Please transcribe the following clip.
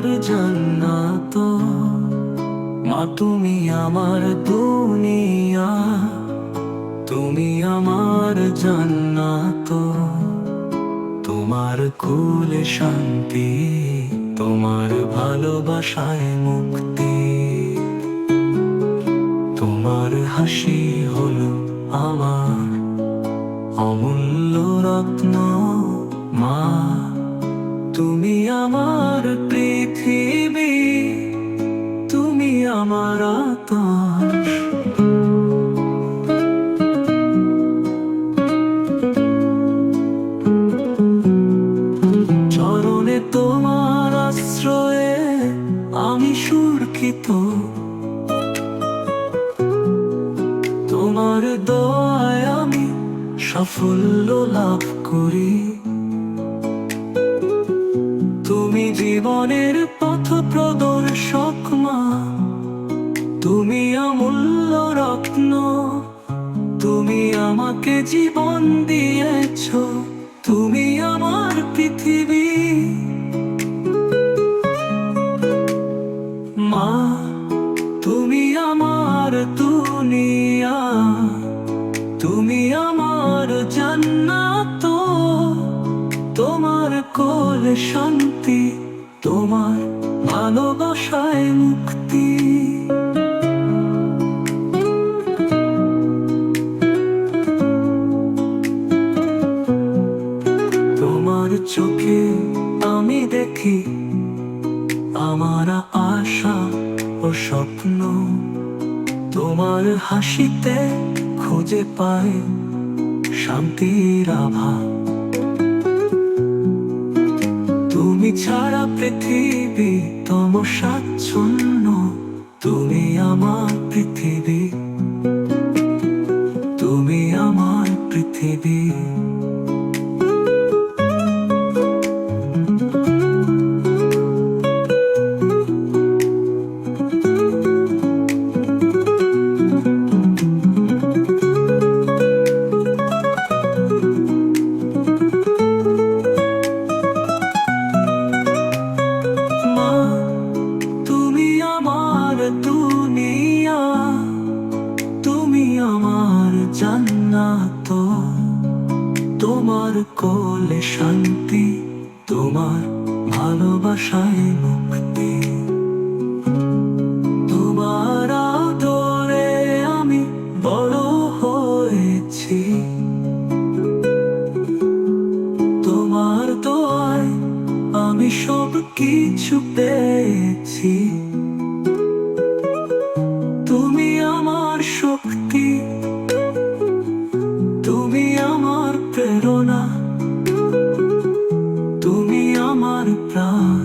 আমার জান্নাত। মা, তুমি আমার দুনিয়া। তুমি আমার জান্নাত। তোমার কুল শান্তি, তোমার ভালোবাসায় মুক্তি। তোমার হাসি হল আমার অমূল্য রত্ন। মা, তুমি আমার আমার চরণে তোমার আশ্রয়ে আমি সুরক্ষিত। তোমার দয়ায় আমি সাফল্য লাভ করি। তুমি জীবনের পথ প্রদর্শক মা। তুমি অমূল্য রত্ন, তুমি আমাকে জীবন দিয়েছ, তুমি আমার পৃথিবী। মা, তুমি আমার দুনিয়া, তুমি আমার জান্নাত, তোমার কোলে শান্তি, তোমার ভালোবাসায় মুক্তি। চোখে আমি দেখি আমার আশা ও স্বপ্ন। তোমার হাসিতে খুঁজে পাই শান্তির আভা। তুমি ছাড়া পৃথিবী তম স্বাচ্ছন্ন তুমি আমার পৃথিবী। তুমি আমার পৃথিবী। জান্নাত, তোমার কোলে শান্তি, তোমার ভালোবাসায় মুক্তি। তোমার আদরে আমি বড় হয়েছি। তোমার দোয়ায় আমি সব কিছু পেয়েছি। plan.